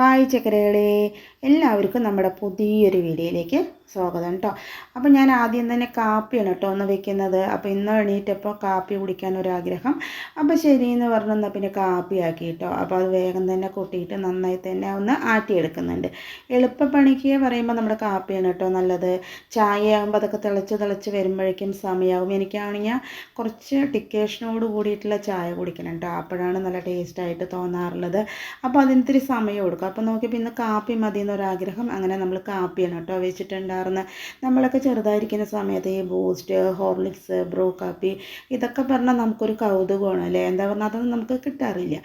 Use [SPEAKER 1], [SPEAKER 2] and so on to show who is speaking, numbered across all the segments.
[SPEAKER 1] Hi ചക്കരകളെ. എല്ലാവർക്കും നമ്മുടെ പുതിയൊരു വീഡിയോയിലേക്ക് സ്വാഗതം കേട്ടോ അപ്പോൾ ഞാൻ ആദ്യം തന്നെ കാപ്പിയാണ് കേട്ടോ ഒന്ന് വെക്കുന്നത്. അപ്പോൾ ഇന്ന് എണീറ്റപ്പോൾ കാപ്പി കുടിക്കാൻ ഒരാഗ്രഹം. അപ്പോൾ ശരി എന്ന് പറഞ്ഞു എന്നാൽ പിന്നെ കാപ്പി ആക്കി കേട്ടോ അപ്പോൾ അത് വേഗം തന്നെ കൊട്ടിയിട്ട് നന്നായി തന്നെ ഒന്ന് ആട്ടിയെടുക്കുന്നുണ്ട്. എളുപ്പപ്പണിക്ക് പറയുമ്പോൾ നമ്മുടെ കാപ്പിയാണ് കേട്ടോ നല്ലത്. ചായ ആകുമ്പോൾ അതൊക്കെ തിളച്ച് തിളച്ച് വരുമ്പോഴേക്കും സമയമാകും എനിക്കാണെങ്കിൽ കുറച്ച് ടിക്കേഷനോട് കൂടിയിട്ടുള്ള ചായ കുടിക്കണം കേട്ടോ അപ്പോഴാണ് നല്ല ടേസ്റ്റായിട്ട് തോന്നാറുള്ളത്. അപ്പോൾ അതിനൊത്തിരി സമയം കൊടുക്കും അപ്പോൾ നോക്കിയപ്പോൾ ഇന്ന് കാപ്പി മതി എന്നൊരാഗ്രഹം അങ്ങനെ നമ്മൾ കാപ്പിയാണ് കേട്ടോ വെച്ചിട്ടുണ്ടായിരുന്നത് നമ്മളൊക്കെ ചെറുതായിരിക്കുന്ന സമയത്ത് ഈ ബൂസ്റ്റ് ഹോർലിക്സ് ബ്രൂ കാപ്പി ഇതൊക്കെ പറഞ്ഞാൽ നമുക്കൊരു കൗതുകമാണ് അല്ലേ? എന്താ പറഞ്ഞാൽ അതൊന്നും നമുക്ക് കിട്ടാറില്ല.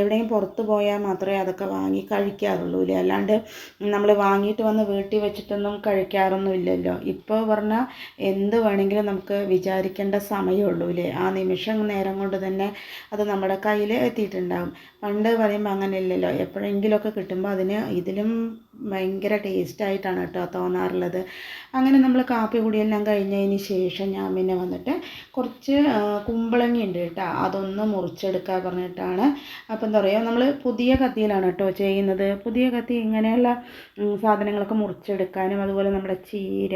[SPEAKER 1] എവിടെയും പുറത്ത് പോയാൽ മാത്രമേ അതൊക്കെ വാങ്ങി കഴിക്കാറുള്ളൂ അല്ലേ? അല്ലാണ്ട് നമ്മൾ വാങ്ങിയിട്ട് വന്ന് വീട്ടിൽ വെച്ചിട്ടൊന്നും കഴിക്കാറൊന്നും ഇല്ലല്ലോ. ഇപ്പോൾ പറഞ്ഞാൽ എന്ത് വേണമെങ്കിലും നമുക്ക് വിചാരിക്കേണ്ട സമയമുള്ളൂ അല്ലേ? ആ നിമിഷം നേരം കൊണ്ട് തന്നെ അത് നമ്മുടെ കയ്യിൽ എത്തിയിട്ടുണ്ടാകും പണ്ട് പറയുമ്പോൾ അങ്ങനെ ഇല്ലല്ലോ. എപ്പോഴെങ്കിലുമൊക്കെ കിട്ടുമ്പോൾ അതിന് ഇതിലും um, ഭയങ്കര ടേസ്റ്റായിട്ടാണ് കേട്ടോ തോന്നാറുള്ളത്. അങ്ങനെ നമ്മൾ കാപ്പി കുടിയെല്ലാം കഴിഞ്ഞതിന് ശേഷം ഞാൻ പിന്നെ വന്നിട്ട് കുറച്ച് കുമ്പളങ്ങി ഉണ്ട് കേട്ടോ അതൊന്ന് മുറിച്ചെടുക്കുക പറഞ്ഞിട്ടാണ്. അപ്പോൾ എന്താ പറയുക നമ്മൾ പുതിയ കത്തിയിലാണ് കേട്ടോ ചെയ്യുന്നത്. പുതിയ കത്തി ഇങ്ങനെയുള്ള സാധനങ്ങളൊക്കെ മുറിച്ചെടുക്കാനും അതുപോലെ നമ്മുടെ ചീര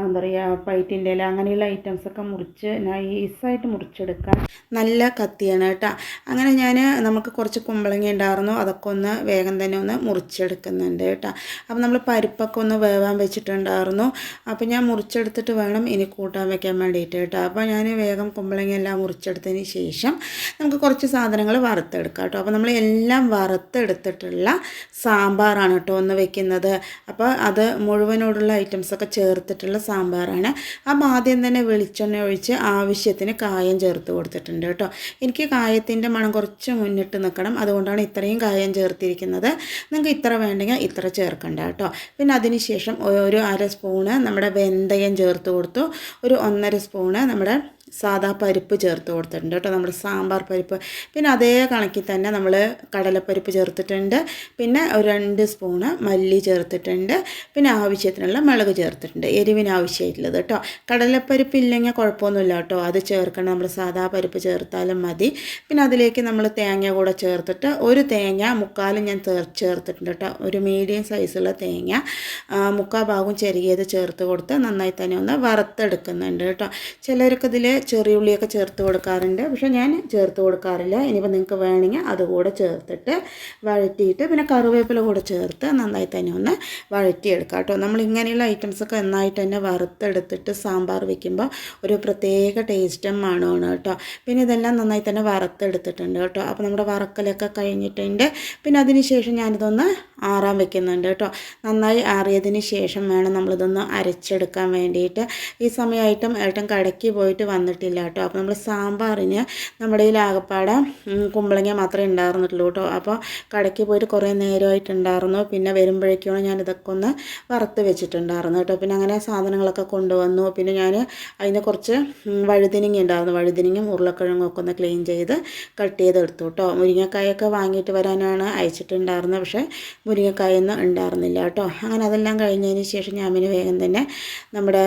[SPEAKER 1] എന്താ പറയുക പൈറ്റിന്റെ ഇല അങ്ങനെയുള്ള ഐറ്റംസൊക്കെ മുറിച്ച് നൈസായിട്ട് മുറിച്ചെടുക്കാൻ നല്ല കത്തിയാണ് കേട്ടോ. അങ്ങനെ ഞാൻ നമുക്ക് കുറച്ച് കുമ്പളങ്ങി ഉണ്ടായിരുന്നു അതൊക്കെ ഒന്ന് വേഗം തന്നെ ഒന്ന് മുറിച്ചെടുക്കുന്നുണ്ട് കേട്ടോ. അപ്പോൾ നമ്മൾ പരിപ്പൊക്കെ ഒന്ന് വേവാൻ വെച്ചിട്ടുണ്ടായിരുന്നു. അപ്പോൾ ഞാൻ മുറിച്ചെടുത്തിട്ട് വേണം ഇനി കൂട്ടാൻ വെക്കാൻ വേണ്ടിയിട്ട് കേട്ടോ. അപ്പോൾ ഞാൻ വേഗം കുമ്പളങ്ങ എല്ലാം മുറിച്ചെടുത്തതിന് ശേഷം നമുക്ക് കുറച്ച് സാധനങ്ങൾ വറുത്തെടുക്കാം കേട്ടോ. അപ്പോൾ നമ്മൾ എല്ലാം വറുത്തെടുത്തിട്ടുള്ള സാമ്പാറാണ് കേട്ടോ ഒന്ന് വെക്കുന്നത്. അപ്പോൾ അത് മുഴുവനോടുള്ള ഐറ്റംസൊക്കെ ചേർത്തിട്ടുള്ള സാമ്പാറാണ്. അപ്പോൾ ആദ്യം തന്നെ വെളിച്ചെണ്ണ ഒഴിച്ച് ആവശ്യത്തിന് കായം ചേർത്ത് കൊടുത്തിട്ടുണ്ട് കേട്ടോ. എനിക്ക് കായത്തിന്റെ മണം കുറച്ച് മുന്നിട്ട് നിൽക്കണം അതുകൊണ്ടാണ് ഇത്രയും കായം ചേർത്തിരിക്കുന്നത്. നിങ്ങൾക്ക് ഇത്ര വേണ്ടെങ്കിൽ ഇത്ര ചേർക്കണ്ട കേട്ടോ. പിന്നെ അതിന് ശേഷം ഒരു അര സ്പൂണ് നമ്മുടെ വെന്തയം ചേർത്ത് കൊടുത്തു. ഒരു ഒന്നര സ്പൂണ് നമ്മുടെ സാദാ പരിപ്പ് ചേർത്ത് കൊടുത്തിട്ടുണ്ട് കേട്ടോ. നമ്മുടെ സാമ്പാർ പരിപ്പ്. പിന്നെ അതേ കണക്കിൽ തന്നെ നമ്മൾ കടലപ്പരിപ്പ് ചേർത്തിട്ടുണ്ട്. പിന്നെ ഒരു രണ്ട് സ്പൂണ് മല്ലി ചേർത്തിട്ടുണ്ട്. പിന്നെ ആവശ്യത്തിനുള്ള മുളക് ചേർത്തിട്ടുണ്ട്. എരിവിന് ആവശ്യമായിട്ടുള്ളത് കേട്ടോ. കടലപ്പരിപ്പ് ഇല്ലെങ്കിൽ കുഴപ്പമൊന്നുമില്ല കേട്ടോ. അത് ചേർക്കണം. നമ്മൾ സാദാ പരിപ്പ് ചേർത്താലും മതി. പിന്നെ അതിലേക്ക് നമ്മൾ തേങ്ങ കൂടെ ചേർത്തിട്ട് ഒരു തേങ്ങ മുക്കാലും ഞാൻ ചേർത്തിട്ടുണ്ട് കേട്ടോ. ഒരു മീഡിയം സൈസുള്ള തേങ്ങ. മുക്കാ മുക്കാൽ ഭാഗവും ചെറിയത് ചേർത്ത് കൊടുത്ത് നന്നായി തന്നെ ഒന്ന് വറുത്തെടുക്കുന്നുണ്ട് കേട്ടോ. ചിലർക്ക് ഇതിൽ ചെറിയ ഉള്ളിയൊക്കെ ചേർത്ത് കൊടുക്കാറുണ്ട്. പക്ഷേ ഞാൻ ചേർത്ത് കൊടുക്കാറില്ല. ഇനിയിപ്പോൾ നിങ്ങൾക്ക് വേണമെങ്കിൽ അതുകൂടെ ചേർത്തിട്ട് വഴറ്റിയിട്ട് പിന്നെ കറിവേപ്പില കൂടെ ചേർത്ത് നന്നായി തന്നെ ഒന്ന് വഴറ്റിയെടുക്കാം കേട്ടോ. നമ്മൾ ഇങ്ങനെയുള്ള ഐറ്റംസൊക്കെ നന്നായിട്ട് തന്നെ വറുത്തെടുത്തിട്ട് സാമ്പാർ വെക്കുമ്പോൾ ഒരു പ്രത്യേക ടേസ്റ്റും മണമാണ് കേട്ടോ. പിന്നെ ഇതെല്ലാം നന്നായി തന്നെ വറുത്തെടുത്തിട്ടുണ്ട് കേട്ടോ. അപ്പോൾ നമ്മുടെ വറക്കലൊക്കെ കഴിഞ്ഞിട്ടുണ്ട്. പിന്നെ അതിന് ശേഷം ഞാനിതൊന്ന് ആറാൻ വെക്കുന്നുണ്ട് കേട്ടോ. നന്നായി ആറിയതിന് ശേഷം വേണം നമ്മളിതൊന്ന് അരച്ചെടുക്കാൻ വേണ്ടിയിട്ട്. ഈ സമയമായിട്ടും ഏട്ടൻ കടയ്ക്ക് പോയിട്ട് വന്നിട്ടില്ല കേട്ടോ. അപ്പോൾ നമ്മൾ സാമ്പാറിന് നമ്മുടെ ഈ ആകപ്പാടെ കുമ്പളങ്ങ മാത്രമേ ഉണ്ടായിരുന്നിട്ടുള്ളൂ കേട്ടോ. അപ്പോൾ കടയ്ക്ക് പോയിട്ട് കുറേ നേരമായിട്ടുണ്ടായിരുന്നു പിന്നെ വരുമ്പോഴേക്കാണ് ഞാൻ ഇതൊക്കെ ഒന്ന് വറുത്ത് വെച്ചിട്ടുണ്ടായിരുന്നു കേട്ടോ. പിന്നെ അങ്ങനെ സാധനങ്ങളൊക്കെ കൊണ്ടുവന്നു. പിന്നെ ഞാൻ അതിന് കുറച്ച് വഴുതിനിങ്ങി ഉണ്ടായിരുന്നു വഴുതിനിങ്ങും ഉരുളക്കിഴങ്ങും ഒക്കെ ഒന്ന് ക്ലീൻ ചെയ്ത് കട്ട് ചെയ്തെടുത്തു കേട്ടോ. മുരിങ്ങക്കായൊക്കെ വാങ്ങിയിട്ട് വരാനാണ് അയച്ചിട്ടുണ്ടായിരുന്നത് പക്ഷേ മുരിങ്ങക്കായൊന്നും ഉണ്ടായിരുന്നില്ല കേട്ടോ. അങ്ങനെ അതെല്ലാം കഴിഞ്ഞതിന് ശേഷം ഞാൻ വേഗം തന്നെ നമ്മുടെ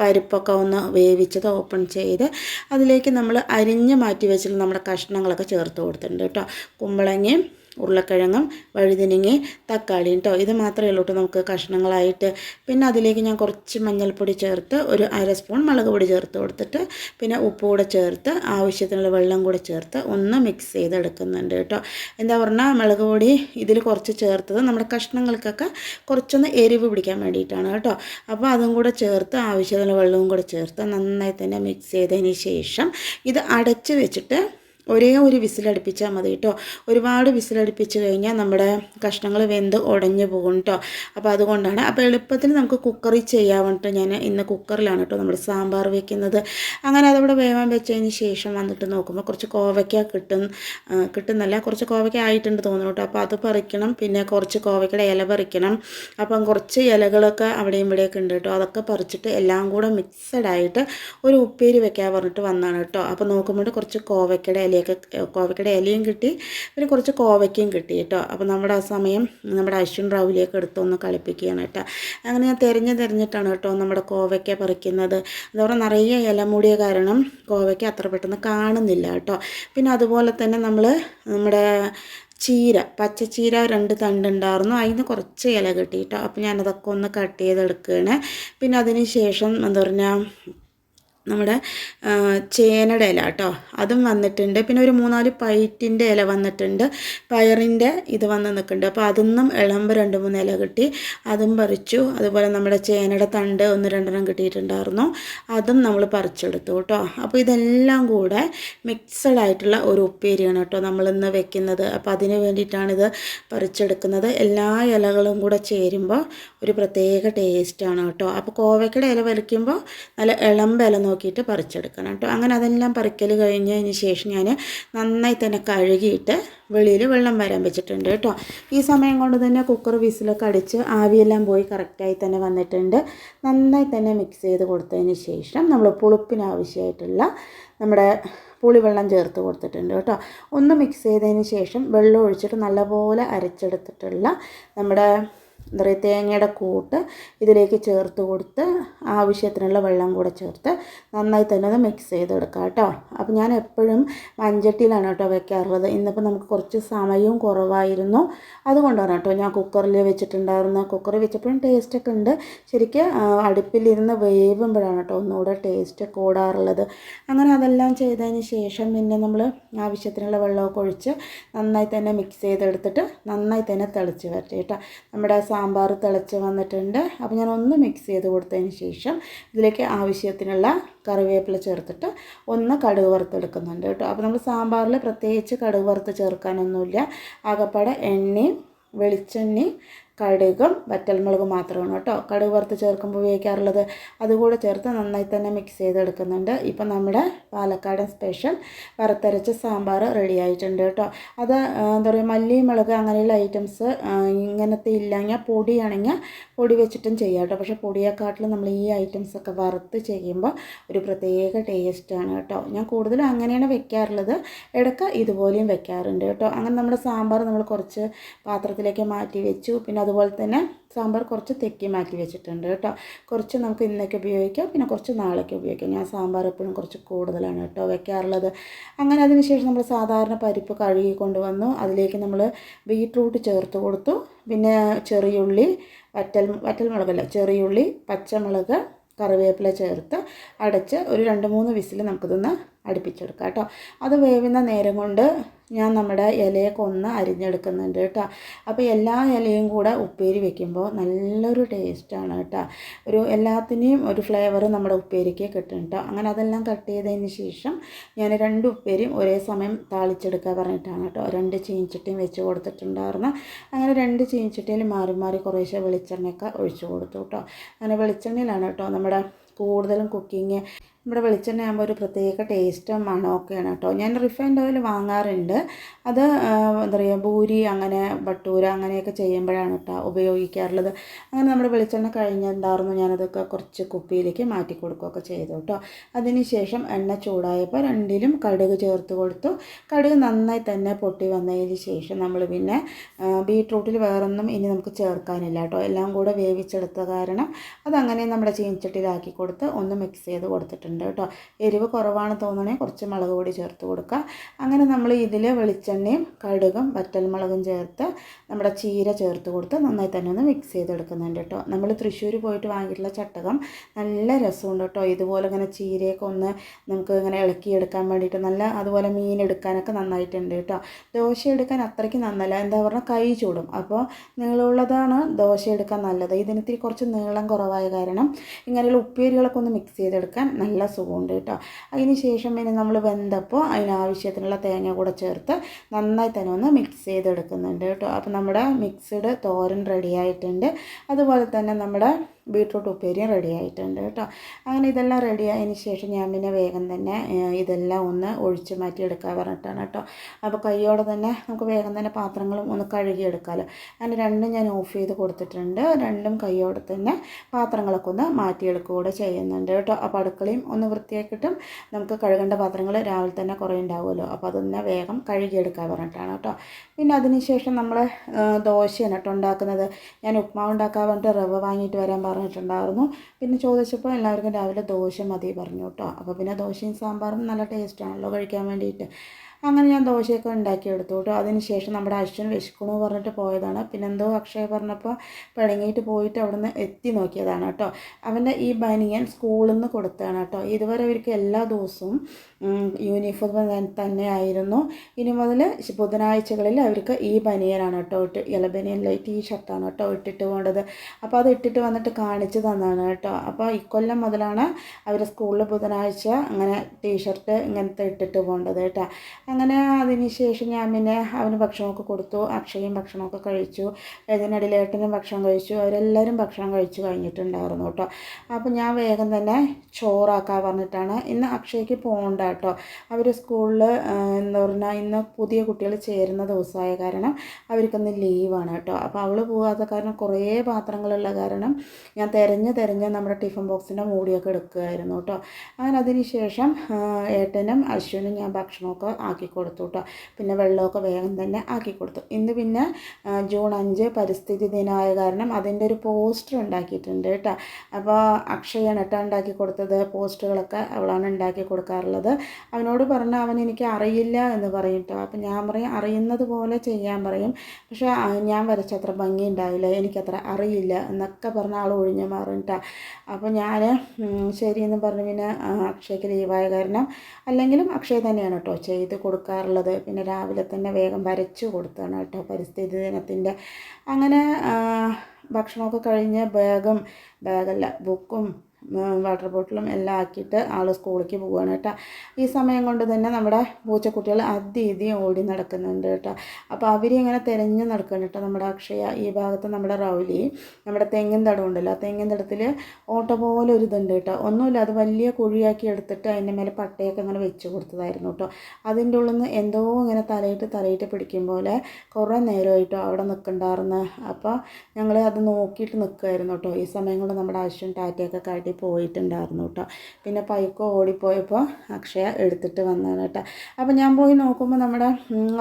[SPEAKER 1] പരിപ്പൊക്കെ ഒന്ന് വേവിച്ചത് ഓപ്പൺ ചെയ്ത് അതിലേക്ക് നമ്മൾ അരിഞ്ഞ് മാറ്റി വെച്ചിട്ട് നമ്മുടെ കഷ്ണങ്ങളൊക്കെ ചേർത്ത് കൊടുത്തിട്ടുണ്ട് കേട്ടോ. കുമ്പളങ്ങയും ഉരുളക്കിഴങ്ങും വഴുതനങ്ങി തക്കാളിയും കേട്ടോ ഇത് മാത്രമേ ഉള്ളൂ നമുക്ക് കഷ്ണങ്ങളായിട്ട്. പിന്നെ അതിലേക്ക് ഞാൻ കുറച്ച് മഞ്ഞൾപ്പൊടി ചേർത്ത് ഒരു അര സ്പൂൺ മുളക് പൊടി ചേർത്ത് കൊടുത്തിട്ട് പിന്നെ ഉപ്പ് കൂടെ ചേർത്ത് ആവശ്യത്തിനുള്ള വെള്ളം കൂടെ ചേർത്ത് ഒന്ന് മിക്സ് ചെയ്തെടുക്കുന്നുണ്ട് കേട്ടോ എന്താ പറഞ്ഞാൽ മുളക് പൊടി ഇതിൽ കുറച്ച് ചേർത്തത് നമ്മുടെ കഷ്ണങ്ങൾക്കൊക്കെ കുറച്ചൊന്ന് എരിവ് പിടിക്കാൻ വേണ്ടിയിട്ടാണ് കേട്ടോ അപ്പോൾ അതും കൂടെ ചേർത്ത് ആവശ്യത്തിനുള്ള വെള്ളവും കൂടെ ചേർത്ത് നന്നായി തന്നെ മിക്സ് ചെയ്തതിന് ശേഷം ഇത് അടച്ച് വെച്ചിട്ട് ഒരേ ഒരു വിസിലടുപ്പിച്ചാൽ മതി കേട്ടോ ഒരുപാട് വിസിലടുപ്പിച്ച് കഴിഞ്ഞാൽ നമ്മുടെ കഷ്ണങ്ങൾ വെന്ത് ഉടഞ്ഞു പോകും കേട്ടോ അപ്പോൾ അതുകൊണ്ടാണ് അപ്പോൾ എളുപ്പത്തിൽ നമുക്ക് കുക്കറിൽ ചെയ്യാൻ വേണ്ടിയിട്ട് ഞാൻ ഇന്ന് കുക്കറിലാണ് കേട്ടോ നമ്മൾ സാമ്പാർ വെക്കുന്നത്. അങ്ങനെ അതവിടെ വേവാൻ വെച്ചതിന് ശേഷം വന്നിട്ട് നോക്കുമ്പോൾ കുറച്ച് കോവയ്ക്ക കിട്ടും കിട്ടുന്നല്ല കുറച്ച് കോവയ്ക്ക ആയിട്ടുണ്ട് തോന്നുന്നു കേട്ടോ അപ്പോൾ അത് പറിക്കണം പിന്നെ കുറച്ച് കോവയ്ക്കയുടെ ഇല പറിക്കണം. അപ്പം കുറച്ച് ഇലകളൊക്കെ അവിടെയും ഇവിടെയൊക്കെ ഉണ്ട് കേട്ടോ അതൊക്കെ പറിച്ചിട്ട് എല്ലാം കൂടെ മിക്സഡായിട്ട് ഒരു ഉപ്പേരി വെക്കാൻ പറഞ്ഞിട്ട് വന്നാണ് കേട്ടോ അപ്പോൾ നോക്കുമ്പോൾ കുറച്ച് കോവയ്ക്കയുടെ ഇലയൊക്കെ കോവയ്ക്കയുടെ ഇലയും കിട്ടി. പിന്നെ കുറച്ച് കോവയ്ക്കയും കിട്ടി കേട്ടോ. അപ്പോൾ നമ്മുടെ ആ സമയം നമ്മുടെ അശ്വിൻ റാവുലിയൊക്കെ എടുത്തൊന്ന് കളിപ്പിക്കുകയാണ് കേട്ടോ. അങ്ങനെ ഞാൻ തിരഞ്ഞ് തിരഞ്ഞിട്ടാണ് കേട്ടോ നമ്മുടെ കോവയ്ക്ക പറിക്കുന്നത്. അതവിടെ നിറയെ ഇല മൂടിയ കാരണം കോവയ്ക്ക അത്ര പെട്ടെന്ന് കാണുന്നില്ല കേട്ടോ. പിന്നെ അതുപോലെ തന്നെ നമ്മൾ നമ്മുടെ ചീര പച്ചച്ചീര രണ്ട് തണ്ടുണ്ടായിരുന്നു അതിന് കുറച്ച് ഇല കിട്ടിയിട്ടോ അപ്പോൾ ഞാനതൊക്കെ ഒന്ന് കട്ട് ചെയ്തെടുക്കുകയാണ്. പിന്നെ അതിന് ശേഷം എന്താ പറഞ്ഞാൽ നമ്മുടെ ചേനയുടെ ഇല കേട്ടോ. അതും വന്നിട്ടുണ്ട്. പിന്നെ ഒരു മൂന്നാൽ പൈറ്റിന്റെ ഇല വന്നിട്ടുണ്ട്. പയറിന്റെ ഇത് വന്ന് നിൽക്കുന്നുണ്ട്. അപ്പോൾ അതൊന്നും ഇളമ്പ് രണ്ട് മൂന്ന് ഇല കിട്ടി. അതും പറിച്ചു. അതുപോലെ നമ്മുടെ ചേനയുടെ തണ്ട് ഒന്ന് രണ്ടെണ്ണം കിട്ടിയിട്ടുണ്ടായിരുന്നു. അതും നമ്മൾ പറിച്ചെടുത്തു കേട്ടോ. അപ്പോൾ ഇതെല്ലാം കൂടെ മിക്സഡ് ആയിട്ടുള്ള ഒരു ഉപ്പേരിയാണ് കേട്ടോ നമ്മളിന്ന് വെക്കുന്നത്. അപ്പോൾ അതിന് വേണ്ടിയിട്ടാണിത് പറിച്ചെടുക്കുന്നത്. എല്ലാ ഇലകളും കൂടെ ചേരുമ്പോൾ ഒരു പ്രത്യേക ടേസ്റ്റാണ് കേട്ടോ. അപ്പോൾ കോവയ്ക്കയുടെ ഇല വലിക്കുമ്പോൾ നല്ല ഇളമ്പ് ഇല നോക്കിയിട്ട് പറിച്ചെടുക്കണം കേട്ടോ. അങ്ങനെ അതെല്ലാം പറിക്കൽ കഴിഞ്ഞതിന് ശേഷം ഞാൻ നന്നായി തന്നെ കഴുകിയിട്ട് വെളിയിൽ വെള്ളം വരാൻ വെച്ചിട്ടുണ്ട് കേട്ടോ. ഈ സമയം കൊണ്ട് തന്നെ കുക്കർ വിസിലൊക്കെ അടിച്ച് ആവിയെല്ലാം പോയി കറക്റ്റായി തന്നെ വന്നിട്ടുണ്ട്. നന്നായി തന്നെ മിക്സ് ചെയ്ത് കൊടുത്തതിന് ശേഷം നമ്മൾ പുളിപ്പിനാവശ്യമായിട്ടുള്ള നമ്മുടെ പുളിവെള്ളം ചേർത്ത് കൊടുത്തിട്ടുണ്ട് കേട്ടോ. ഒന്ന് മിക്സ് ചെയ്തതിന് ശേഷം വെള്ളം ഒഴിച്ചിട്ട് നല്ലപോലെ അരച്ചെടുത്തിട്ടുള്ള നമ്മുടെ എന്താ പറയുക തേങ്ങയുടെ കൂട്ട് ഇതിലേക്ക് ചേർത്ത് കൊടുത്ത് ആവശ്യത്തിനുള്ള വെള്ളം കൂടെ ചേർത്ത് നന്നായി തന്നെ അത് മിക്സ് ചെയ്തെടുക്കാം കേട്ടോ. അപ്പോൾ ഞാൻ എപ്പോഴും മൺചട്ടിയിലാണ് കേട്ടോ വെക്കാറുള്ളത്. ഇന്നിപ്പോൾ നമുക്ക് കുറച്ച് സമയവും കുറവായിരുന്നു. അതുകൊണ്ടാണ് കേട്ടോ ഞാൻ കുക്കറിൽ വെച്ചിട്ടുണ്ടായിരുന്നു കുക്കറിൽ വെച്ചപ്പോഴും ടേസ്റ്റൊക്കെ ഉണ്ട്. ശരിക്കും അടുപ്പിലിരുന്ന് വേവുമ്പോഴാണ് കേട്ടോ ഒന്നുകൂടെ ടേസ്റ്റ് കൂടാറുള്ളത്. അങ്ങനെ അതെല്ലാം ചെയ്തതിന് ശേഷം പിന്നെ നമ്മൾ ആവശ്യത്തിനുള്ള വെള്ളമൊക്കെ ഒഴിച്ച് നന്നായി തന്നെ മിക്സ് ചെയ്തെടുത്തിട്ട് നന്നായി തന്നെ തിളച്ച് വരട്ടെ കേട്ടോ. നമ്മുടെ സാമ്പാർ തിളച്ച് വന്നിട്ടുണ്ട്. അപ്പോൾ ഞാൻ ഒന്ന് മിക്സ് ചെയ്ത് കൊടുത്തതിന് ശേഷം ഇതിലേക്ക് ആവശ്യത്തിനുള്ള കറിവേപ്പില ചേർത്തിട്ട് ഒന്ന് കടുക് വറുത്തെടുക്കുന്നുണ്ട് കേട്ടോ. അപ്പോൾ നമ്മൾ സാമ്പാറിൽ പ്രത്യേകിച്ച് കടുക് വറുത്ത് ചേർക്കാനൊന്നുമില്ല. ആകപ്പാടെ എണ്ണയും വെളിച്ചെണ്ണയും കടുകും വറ്റൽമുളകും മാത്രമാണ് കേട്ടോ. കടുക് വറുത്ത് ചേർക്കുമ്പോൾ ഉപയോഗിക്കാറുള്ളത് അതുകൂടെ ചേർത്ത് നന്നായി തന്നെ മിക്സ് ചെയ്തെടുക്കുന്നുണ്ട്. ഇപ്പം നമ്മുടെ പാലക്കാടൻ സ്പെഷ്യൽ വറുത്തരച്ച സാമ്പാർ റെഡി ആയിട്ടുണ്ട് കേട്ടോ. അത് എന്താ പറയുക മല്ലി മുളക് അങ്ങനെയുള്ള ഐറ്റംസ് ഇങ്ങനത്തെ ഇല്ലെങ്കിൽ പൊടിയാണെങ്കിൽ പൊടി വെച്ചിട്ടും ചെയ്യാം കേട്ടോ. പക്ഷേ പൊടിയെക്കാട്ടിലും നമ്മൾ ഈ ഐറ്റംസ് ഒക്കെ വറുത്ത് ചെയ്യുമ്പോൾ ഒരു പ്രത്യേക ടേസ്റ്റാണ് കേട്ടോ. ഞാൻ കൂടുതലും അങ്ങനെയാണ് വെക്കാറുള്ളത്. ഇടയ്ക്ക് ഇതുപോലെയും വെക്കാറുണ്ട് കേട്ടോ. അങ്ങനെ നമ്മുടെ സാമ്പാർ നമ്മൾ കുറച്ച് പാത്രത്തിലേക്ക് മാറ്റി വെച്ചു. പിന്നെ അതുപോലെ തന്നെ സാമ്പാർ കുറച്ച് തെക്കി മാറ്റി വെച്ചിട്ടുണ്ട് കേട്ടോ. കുറച്ച് നമുക്ക് ഇന്നൊക്കെ ഉപയോഗിക്കാം പിന്നെ കുറച്ച് നാളേക്ക് ഉപയോഗിക്കാം. ഞാൻ സാമ്പാർ എപ്പോഴും കുറച്ച് കൂടുതലാണ് കേട്ടോ വെക്കാറുള്ളത്. അങ്ങനെ അതിനുശേഷം നമ്മൾ സാധാരണ പരിപ്പ് കഴുകി കൊണ്ടുവന്നു. അതിലേക്ക് നമ്മൾ ബീട്രൂട്ട് ചേർത്ത് കൊടുത്തു. പിന്നെ ചെറിയുള്ളി വറ്റൽ വറ്റൽ മുളകല്ല ചെറിയുള്ളി പച്ചമുളക് കറിവേപ്പില ചേർത്ത് അടച്ച് ഒരു രണ്ട് മൂന്ന് വിസിൽ നമുക്കിതൊന്ന് അടുപ്പിച്ചെടുക്കാം കേട്ടോ. അത് വേവുന്ന നേരം കൊണ്ട് ഞാൻ നമ്മുടെ ഇലയൊക്കെ ഒന്ന് അരിഞ്ഞെടുക്കുന്നുണ്ട് കേട്ടോ. അപ്പോൾ എല്ലാ ഇലയും കൂടെ ഉപ്പേരി വെക്കുമ്പോൾ നല്ലൊരു ടേസ്റ്റാണ് കേട്ടോ. ഒരു എല്ലാത്തിനെയും ഒരു ഫ്ലേവർ നമ്മുടെ ഉപ്പേരിക്ക് കിട്ടും കേട്ടോ. അങ്ങനെ അതെല്ലാം കട്ട് ചെയ്തതിന് ശേഷം ഞാൻ രണ്ട് ഉപ്പേരിയും ഒരേ സമയം താളിച്ചെടുക്കാൻ പറഞ്ഞിട്ടാണ് കേട്ടോ. രണ്ട് ചീഞ്ചട്ടിയും വെച്ച് കൊടുത്തിട്ടുണ്ടായിരുന്നു. അങ്ങനെ രണ്ട് ചീഞ്ചട്ടിയിൽ മാറി മാറി കുറേശ്ശെ വെളിച്ചെണ്ണയൊക്കെ ഒഴിച്ചു കൊടുത്തു കേട്ടോ. അങ്ങനെ വെളിച്ചെണ്ണയിലാണ് കേട്ടോ നമ്മുടെ കൂടുതലും കുക്കിങ് നമ്മുടെ വെളിച്ചെണ്ണ ആകുമ്പോൾ ഒരു പ്രത്യേക ടേസ്റ്റും മണമൊക്കെയാണ് കേട്ടോ. ഞാൻ റിഫൈൻഡ് ഓയിൽ വാങ്ങാറുണ്ട്. അത് എന്താ പറയുക ഭൂരി അങ്ങനെ ബട്ടൂര അങ്ങനെയൊക്കെ ചെയ്യുമ്പോഴാണ് കേട്ടോ ഉപയോഗിക്കാറുള്ളത്. അങ്ങനെ നമ്മുടെ വെളിച്ചെണ്ണ കഴിഞ്ഞിട്ടുണ്ടായിരുന്നു ഞാനതൊക്കെ കുറച്ച് കുപ്പിയിലേക്ക് മാറ്റി കൊടുക്കുകയൊക്കെ ചെയ്തു കേട്ടോ. അതിനുശേഷം എണ്ണ ചൂടായപ്പോൾ രണ്ടിലും കടുക് ചേർത്ത് കൊടുത്തു. കടുക് നന്നായി തന്നെ പൊട്ടി വന്നതിന് ശേഷം നമ്മൾ പിന്നെ ബീട്രൂട്ടിൽ വേറൊന്നും ഇനി നമുക്ക് ചേർക്കാനില്ല കേട്ടോ. എല്ലാം കൂടെ വേവിച്ചെടുത്ത കാരണം അതങ്ങനെ നമ്മുടെ ചീനച്ചട്ടിയിലാക്കി കൊടുത്ത് ഒന്ന് മിക്സ് ചെയ്ത് കൊടുത്തിട്ടുണ്ട്. ഉണ്ട് കേട്ടോ. എരിവ് കുറവാണ് തോന്നണേ കുറച്ച് മുളക് പൊടി ചേർത്ത് കൊടുക്കുക അങ്ങനെ നമ്മൾ ഇതിൽ വെളിച്ചെണ്ണയും കടുകും വറ്റൽമുളകും ചേർത്ത് നമ്മുടെ ചീര ചേർത്ത് കൊടുത്ത് നന്നായി തന്നെ ഒന്ന് മിക്സ് ചെയ്തെടുക്കുന്നുണ്ട് കേട്ടോ. നമ്മൾ തൃശ്ശൂർ പോയിട്ട് വാങ്ങിയിട്ടുള്ള ചട്ടകം നല്ല രസമുണ്ട് കേട്ടോ. ഇതുപോലെ ഇങ്ങനെ ചീരയൊക്കെ ഒന്ന് നമുക്ക് ഇങ്ങനെ ഇളക്കിയെടുക്കാൻ വേണ്ടിയിട്ട് നല്ല അതുപോലെ മീൻ എടുക്കാനൊക്കെ നന്നായിട്ടുണ്ട് കേട്ടോ. ദോശ എടുക്കാൻ അത്രയ്ക്ക് നന്നല്ല. എന്താ പറഞ്ഞാൽ കൈ ചൂടും. അപ്പോൾ നീളമുള്ളതാണ് ദോശ എടുക്കാൻ നല്ലത്. ഇതിനിത്തിരി കുറച്ച് നീളം കുറവായ കാരണം ഇങ്ങനെയുള്ള ഉപ്പേരികളൊക്കെ ഒന്ന് മിക്സ് ചെയ്തെടുക്കാൻ നല്ല സുഖമുണ്ട് കേട്ടോ. അതിന് ശേഷം പിന്നെ നമ്മൾ വെന്തപ്പോൾ അതിനാവശ്യത്തിനുള്ള തേങ്ങ കൂടെ ചേർത്ത് നന്നായി തന്നെ ഒന്ന് മിക്സ് ചെയ്തെടുക്കുന്നുണ്ട് കേട്ടോ. അപ്പോൾ നമ്മുടെ മിക്സ്ഡ് തോരൻ റെഡി ആയിട്ടുണ്ട്. അതുപോലെ തന്നെ നമ്മുടെ ബീട്രൂട്ട് ഉപ്പേരിയും റെഡി ആയിട്ടുണ്ട് കേട്ടോ. അങ്ങനെ ഇതെല്ലാം റെഡി ആയതിന് ശേഷം ഞാൻ പിന്നെ വേഗം തന്നെ ഇതെല്ലാം ഒന്ന് ഒഴിച്ച് മാറ്റി എടുക്കാൻ പറഞ്ഞിട്ടാണ് കേട്ടോ. അപ്പോൾ കൈയോടെ തന്നെ നമുക്ക് വേഗം തന്നെ പാത്രങ്ങളും ഒന്ന് കഴുകിയെടുക്കാമല്ലോ അങ്ങനെ രണ്ടും ഞാൻ ഓഫ് ചെയ്ത് കൊടുത്തിട്ടുണ്ട്. രണ്ടും കൈയോടെ തന്നെ പാത്രങ്ങളൊക്കെ ഒന്ന് മാറ്റിയെടുക്കുകൂടെ ചെയ്യുന്നുണ്ട് കേട്ടോ. അപ്പോൾ അടുക്കളയും ഒന്ന് വൃത്തിയാക്കിയിട്ടും നമുക്ക് കഴുകേണ്ട പാത്രങ്ങൾ രാവിലെ തന്നെ കുറേ ഉണ്ടാവുമല്ലോ. അപ്പോൾ അതൊന്ന് വേഗം കഴുകിയെടുക്കാൻ പറഞ്ഞിട്ടാണ് കേട്ടോ. പിന്നെ അതിന് ശേഷം നമ്മൾ ദോശയാണ് കേട്ടോ ഉണ്ടാക്കുന്നത്. ഞാൻ ഉപ്മാവ് ഉണ്ടാക്കാൻ വേണ്ടിയിട്ട് റവ വാങ്ങിയിട്ട് വരാൻ പറഞ്ഞിട്ടുണ്ടായിരുന്നു. പിന്നെ ചോദിച്ചപ്പോൾ എല്ലാവർക്കും രാവിലെ ദോശ മതി പറഞ്ഞു കേട്ടോ അപ്പോൾ പിന്നെ ദോശയും സാമ്പാറും നല്ല ടേസ്റ്റാണല്ലോ കഴിക്കാൻ വേണ്ടിയിട്ട്. അങ്ങനെ ഞാൻ ദോശയൊക്കെ ഉണ്ടാക്കിയെടുത്തു കേട്ടോ. അതിനുശേഷം നമ്മുടെ അശ്വൻ വിശക്കണു പറഞ്ഞിട്ട് പോയതാണ്. പിന്നെ എന്തോ അക്ഷയ പറഞ്ഞപ്പോൾ പിണങ്ങിയിട്ട് പോയിട്ട് അവിടെ നിന്ന് എത്തി നോക്കിയതാണ് കേട്ടോ. അവന്റെ ഈ ബനിയൻ സ്കൂളിൽ നിന്ന് കൊടുത്തതാണ് കേട്ടോ. ഇതുവരെ അവർക്ക് എല്ലാ ദിവസവും യൂണിഫോം തന്നെ ആയിരുന്നു. ഇനി മുതൽ ബുധനാഴ്ചകളിൽ അവർക്ക് ഈ ബനിയനാണ് കേട്ടോ. ഇട്ട് ഇല ബനിയനിലെ ടീ ഷർട്ടാണ് കേട്ടോ ഇട്ടിട്ട് പോകേണ്ടത്. അപ്പോൾ അത് ഇട്ടിട്ട് വന്നിട്ട് കാണിച്ചു തന്നാണ് കേട്ടോ. അപ്പോൾ ഇക്കൊല്ലം മുതലാണ് അവർ സ്കൂളിൽ ബുധനാഴ്ച അങ്ങനെ ടീ ഷർട്ട് ഇങ്ങനത്തെ ഇട്ടിട്ട് പോകേണ്ടത് കേട്ടോ. അങ്ങനെ അതിന് ശേഷം ഞാൻ പിന്നെ അവന് ഭക്ഷണമൊക്കെ കൊടുത്തു. അക്ഷയും ഭക്ഷണമൊക്കെ കഴിച്ചു. ഇതിനിടയിൽ ഭക്ഷണം കഴിച്ചു. അവരെല്ലാവരും ഭക്ഷണം കഴിച്ചു കഴിഞ്ഞിട്ടുണ്ടായിരുന്നു കേട്ടോ. അപ്പോൾ ഞാൻ വേഗം തന്നെ ചോറാക്കാൻ പറഞ്ഞിട്ടാണ് ഇന്ന് അക്ഷയ്ക്ക് പോകണ്ട കേട്ടോ. അവർ സ്കൂളിൽ എന്താ പറഞ്ഞാൽ ഇന്ന് പുതിയ കുട്ടികൾ ചേരുന്ന ദിവസമായ കാരണം അവർക്കൊന്ന് ലീവാണ് കേട്ടോ. അപ്പോൾ അവൾ പോകാത്ത കാരണം കുറേ പാത്രങ്ങളുള്ള കാരണം ഞാൻ തിരഞ്ഞ് തിരഞ്ഞ് നമ്മുടെ ടിഫിൻ ബോക്സിന്റെ മൂടിയൊക്കെ എടുക്കുമായിരുന്നു കേട്ടോ. അങ്ങനെ അതിന് ശേഷം ഏട്ടനും അശ്വിനും ഞാൻ ഭക്ഷണമൊക്കെ ആക്കി കൊടുത്തു കേട്ടോ പിന്നെ വെള്ളമൊക്കെ വേഗം തന്നെ ആക്കി കൊടുത്തു. ഇന്ന് പിന്നെ ജൂൺ അഞ്ച് പരിസ്ഥിതി ദിനമായ കാരണം അതിന്റെ ഒരു പോസ്റ്റർ ഉണ്ടാക്കിയിട്ടുണ്ട് കേട്ടോ. അപ്പോൾ അക്ഷയാണ് കേട്ടോ ഉണ്ടാക്കി കൊടുത്തത്. പോസ്റ്ററുകളൊക്കെ അവളാണ് ഉണ്ടാക്കി കൊടുക്കാറുള്ളത്. അവനോട് പറഞ്ഞാൽ അവൻ എനിക്ക് അറിയില്ല എന്ന് പറയും കേട്ടോ. അപ്പം ഞാൻ പറയും അറിയുന്നത് പോലെ ചെയ്യാൻ പറയും. പക്ഷേ ഞാൻ വരച്ചത്ര ഭംഗി ഉണ്ടാവില്ല. എനിക്കത്ര അറിയില്ല. എന്നൊക്കെ പറഞ്ഞ ആൾ ഒഴിഞ്ഞു മാറും കേട്ടോ. അപ്പോൾ ഞാൻ ശരിയെന്ന് പറഞ്ഞു പിന്നെ അക്ഷയ്ക്ക് ലീവായ കാരണം അല്ലെങ്കിലും അക്ഷയ തന്നെയാണ് കേട്ടോ ചെയ്ത് കൊടുക്കാറുള്ളത്. പിന്നെ രാവിലെ തന്നെ വേഗം വരച്ചു കൊടുത്താണ് കേട്ടോ പരിസ്ഥിതി ദിനത്തിന്റെ. അങ്ങനെ ഭക്ഷണമൊക്കെ കഴിഞ്ഞ് ബാഗും ബാഗല്ല ബുക്കും വാട്ടർ ബോട്ടിലും എല്ലാം ആക്കിയിട്ട് ആൾ സ്കൂളിലേക്ക് പോവുകയാണ് കേട്ടോ. ഈ സമയം കൊണ്ട് തന്നെ നമ്മുടെ പൂച്ചക്കുട്ടികൾ അധികം ഓടി നടക്കുന്നുണ്ട് കേട്ടോ. അപ്പോൾ അവരിങ്ങനെ തിരഞ്ഞ് നടക്കുന്നുണ്ട് കേട്ടോ നമ്മുടെ അക്ഷയ. ഈ ഭാഗത്ത് നമ്മുടെ റൗലി നമ്മുടെ തെങ്ങിൻ തടം ഉണ്ടല്ലോ. തെങ്ങിൻ തടത്തിൽ ഓട്ട പോലെ ഒരു ഇതുണ്ട് കേട്ടോ. ഒന്നുമില്ല അത് വലിയ കുഴിയാക്കി എടുത്തിട്ട് അതിന്റെ മേലെ പട്ടയൊക്കെ ഇങ്ങനെ വെച്ച് കൊടുത്തതായിരുന്നു കേട്ടോ. അതിന്റെ ഉള്ളിൽ നിന്ന് എന്തോ ഇങ്ങനെ തലയിട്ട് തലയിട്ട് പിടിക്കും പോലെ കുറേ നേരമായിട്ടോ അവിടെ നിൽക്കണ്ടായിരുന്നു. അപ്പോൾ ഞങ്ങൾ അത് നോക്കിയിട്ട് നിൽക്കുമായിരുന്നു കേട്ടോ. ഈ സമയം കൊണ്ട് നമ്മുടെ അശ്വൻ ടാറ്റയൊക്കെ കാട്ടി പോയിട്ടുണ്ടായിരുന്നു കേട്ടോ പിന്നെ പൈക്കോ ഓടിപ്പോയപ്പോൾ അക്ഷയ എടുത്തിട്ട് വന്നതാണ് കേട്ടോ അപ്പോൾ ഞാൻ പോയി നോക്കുമ്പോൾ നമ്മുടെ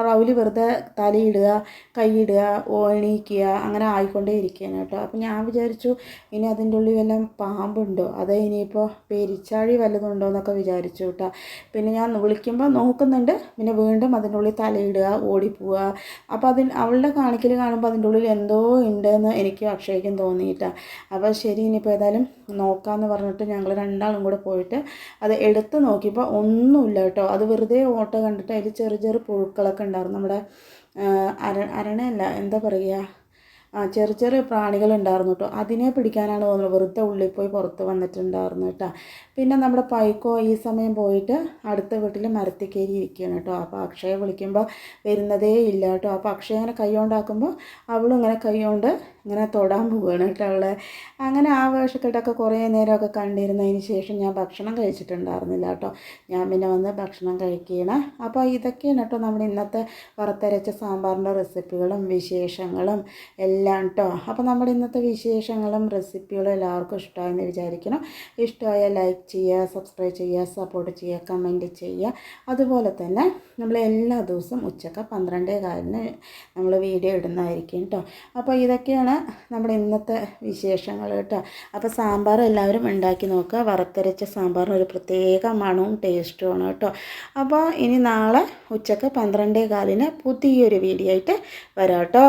[SPEAKER 1] റൗലി വെറുതെ തലയിടുക കൈയിടുക ഓണീക്കുക അങ്ങനെ ആയിക്കൊണ്ടേ ഇരിക്കുകയാണ് കേട്ടോ അപ്പോൾ ഞാൻ വിചാരിച്ചു ഇനി അതിന്റെ ഉള്ളിൽ വല്ലതും പാമ്പുണ്ടോ? അതോ ഇനിയിപ്പോൾ പെരിച്ചാഴി വല്ലതും ഉണ്ടോ എന്നൊക്കെ വിചാരിച്ചു കേട്ടോ പിന്നെ ഞാൻ വിളിക്കുമ്പോൾ നോക്കുന്നുണ്ട്. പിന്നെ വീണ്ടും അതിന്റെ ഉള്ളിൽ തലയിടുക ഓടിപ്പോവുക. അപ്പോൾ അതിന് അവളുടെ കാണിക്കൽ കാണുമ്പോൾ അതിന്റെ ഉള്ളിൽ എന്തോ ഉണ്ടെന്ന് എനിക്ക് അക്ഷയ്ക്കും തോന്നിയിട്ടാണ് അപ്പോൾ ശരി ഇനിയിപ്പോൾ ഏതായാലും നോക്കാമെന്ന് പറഞ്ഞിട്ട് ഞങ്ങൾ രണ്ടാളും കൂടെ പോയിട്ട് അത് എടുത്ത് നോക്കിയപ്പോൾ ഒന്നുമില്ല കേട്ടോ. അത് വെറുതെ ഓട്ട കണ്ടിട്ട് അതിൽ ചെറിയ ചെറിയ പുഴുക്കളൊക്കെ ഉണ്ടായിരുന്നു. നമ്മുടെ അര അരണയല്ല എന്താ പറയുക ആ ചെറിയ ചെറിയ പ്രാണികളുണ്ടായിരുന്നു കേട്ടോ. അതിനെ പിടിക്കാനാണ് തോന്നുന്നത്. വെറുതെ ഉള്ളിൽ പോയി പുറത്ത് വന്നിട്ടുണ്ടായിരുന്നു കേട്ടോ. പിന്നെ നമ്മുടെ പൈക്കോ ഈ സമയം പോയിട്ട് അടുത്ത വീട്ടിൽ മരത്തിൽ കയറി ഇരിക്കുകയാണ് കേട്ടോ. അപ്പോൾ അക്ഷയെ വിളിക്കുമ്പോൾ വരുന്നതേ ഇല്ല കേട്ടോ. അപ്പോൾ അക്ഷയ ഇങ്ങനെ കൈ കൊണ്ടാക്കുമ്പോൾ അവളും ഇങ്ങനെ കൈ കൊണ്ട് ഇങ്ങനെ തൊടാൻ പോവുകയാണ് കേട്ടോ അവളെ. അങ്ങനെ ആ വേഷക്കെട്ടൊക്കെ കുറേ നേരമൊക്കെ കണ്ടിരുന്നതിന് ശേഷം ഞാൻ ഭക്ഷണം കഴിച്ചിട്ടുണ്ടായിരുന്നില്ല കേട്ടോ. ഞാൻ പിന്നെ വന്ന് ഭക്ഷണം കഴിക്കുകയാണ് അപ്പോൾ ഇതൊക്കെയാണ് കേട്ടോ നമ്മുടെ ഇന്നത്തെ വറുത്തരച്ച സാമ്പാറിന്റെ റെസിപ്പികളും വിശേഷങ്ങളും എല്ലാം കേട്ടോ. അപ്പോൾ നമ്മുടെ ഇന്നത്തെ വിശേഷങ്ങളും റെസിപ്പികളും എല്ലാവർക്കും ഇഷ്ടമായെന്ന് വിചാരിക്കണം ഇഷ്ടമായ ലൈക്ക് ചെയ്യുക സബ്സ്ക്രൈബ് ചെയ്യുക സപ്പോർട്ട് ചെയ്യുക കമന്റ് ചെയ്യുക. അതുപോലെ തന്നെ നമ്മൾ എല്ലാ ദിവസവും ഉച്ചയ്ക്ക് പന്ത്രണ്ടേ കാലിന് നമ്മൾ വീഡിയോ ഇടുന്നതായിരിക്കും കേട്ടോ. അപ്പോൾ ഇതൊക്കെയാണ് നമ്മുടെ ഇന്നത്തെ വിശേഷങ്ങൾ കേട്ടോ. അപ്പോൾ സാമ്പാർ എല്ലാവരും ഉണ്ടാക്കി നോക്കുക. വറുത്തരച്ച സാമ്പാറിന് ഒരു പ്രത്യേക മണവും ടേസ്റ്റുമാണ് കേട്ടോ. അപ്പോൾ ഇനി നാളെ ഉച്ചയ്ക്ക് പന്ത്രണ്ടേ കാലിന് പുതിയൊരു വീഡിയോ ആയിട്ട് വരാം കേട്ടോ.